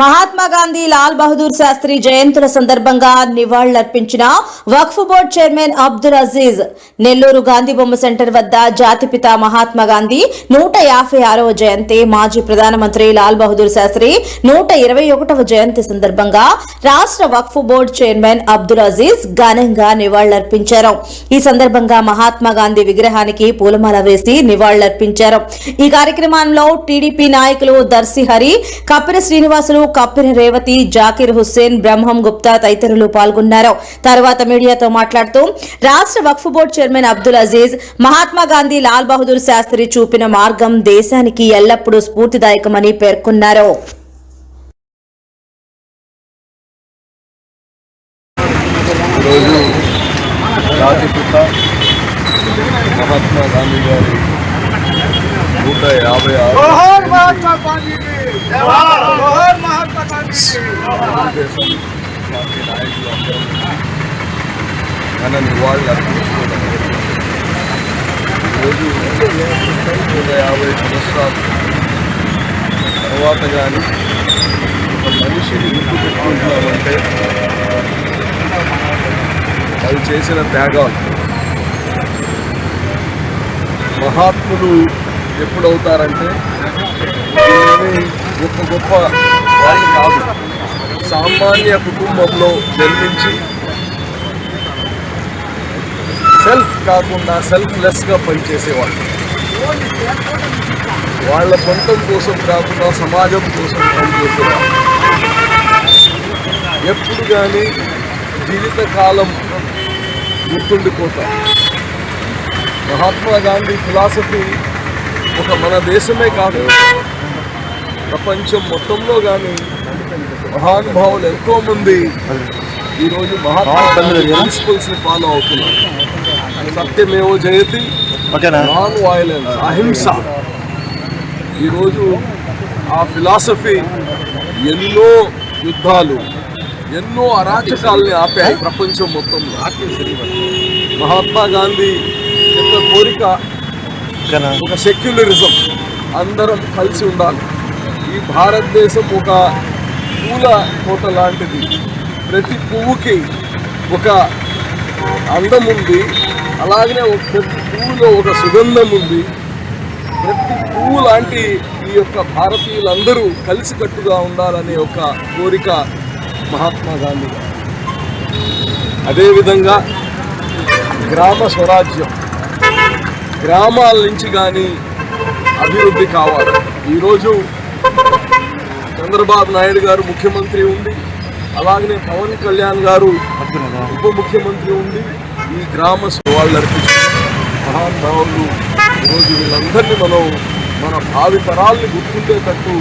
మహాత్మా గాంధీ లాల్ బహదూర్ శాస్త్రి జయంతుల సందర్భంగా నివాళులర్పించిన వక్ఫ్ బోర్డు చైర్మన్ అబ్దుల్ అజీజ్ నెల్లూరు గాంధీ బొమ్మ సెంటర్ వద్ద జాతిపిత మహాత్మా గాంధీ నూట యాభై ఆరవ జయంతి మాజీ ప్రధానమంత్రి లాల్ బహదూర్ శాస్త్రి నూట ఇరవై ఒకటవ జయంతి సందర్భంగా రాష్ట్ర వక్ఫ్ బోర్డు చైర్మన్ అబ్దుల్ అజీజ్ ఘనంగా నివాళులర్పించారు. ఈ సందర్భంగా మహాత్మా గాంధీ విగ్రహానికి పూలమాల వేసి నివాళులర్పించారు. ఈ కార్యక్రమంలో టీడీపీ నాయకులు దర్శిహరి కపిల శ్రీనివాసులు కప్పిన రేవతి జాకిర్ హుస్సేన్ బ్రహ్మం గుప్తా తదితరులు పాల్గొన్నారు తర్వాత మీడియాతో మాట్లాడుతూ రాష్ట్ర వక్ఫ్ బోర్డు చైర్మన్ అబ్దుల్ అజీజ్ మహాత్మా గాంధీ లాల్ బహదూర్ శాస్త్రి చూపిన మార్గం దేశానికి ఎల్లప్పుడూ స్ఫూర్తిదాయకమని పేర్కొన్నారు మహాత్మా గాంధీ గారి నూట యాభై ఆరు మహాత్మా గాంధీ తెలుగుదేశం పార్టీ మన నివాళులు అర్పించుకోవడం ఈరోజు నూట యాభై సంవత్సరాలు తర్వాత కానీ ఒక మనిషిని గుర్తు పెట్టుకుంటున్నామంటే అది చేసిన త్యాగాలు మహాత్ములు ఎప్పుడవుతారంటే? గొప్ప గొప్ప వాళ్ళు కాదు. సామాన్య కుటుంబంలో జన్మించి సెల్ఫ్ కాకుండా సెల్ఫ్లెస్గా పనిచేసేవాళ్ళు వాళ్ళ సొంతం కోసం కాకుండా సమాజం కోసం పనిచేసేవాళ్ళు ఎప్పుడు కానీ జీవితకాలం గుర్తుండిపోతాం. మహాత్మా గాంధీ ఫిలాసఫీ ఒక మన దేశమే కాదు. ప్రపంచం మొత్తంలో కానీ మహానుభావులు ఎంతో మంది ఈరోజు ప్రిన్సిపల్స్ని ఫాలో అవుతున్నారు. సత్యమేవో జయతి నాన్ వైలెన్స్ అహింస. ఈరోజు ఆ ఫిలాసఫీ ఎన్నో యుద్ధాలు ఎన్నో అరాచకాల్ని ఆపాయి ప్రపంచం మొత్తంలో. మహాత్మా గాంధీ యొక్క కోరిక ఒక సెక్యులరిజం అందరం కలిసి ఉండాలి. ఈ భారతదేశం ఒక పూల తోట లాంటిది. ప్రతి పువ్వుకి ఒక అందం ఉంది. అలాగనే ప్రతి పువ్వులో ఒక సుగంధం ఉంది. ప్రతి పువ్వు లాంటి ఈ యొక్క భారతీయులందరూ కలిసికట్టుగా ఉండాలనే ఒక కోరిక మహాత్మా గాంధీ అదేవిధంగా గ్రామ స్వరాజ్యం. గ్రామాల నుంచి కానీ అభివృద్ధి కావాలి. ఈరోజు చంద్రబాబు నాయుడు గారు ముఖ్యమంత్రి ఉండి అలాగనే పవన్ కళ్యాణ్ గారు ఉప ముఖ్యమంత్రి ఉండి ఈ గ్రామ వాళ్ళకి మహానుభావులు ఈరోజు వీళ్ళందరినీ మనం మన భావి తరాల్ని గుర్తుండేటట్టు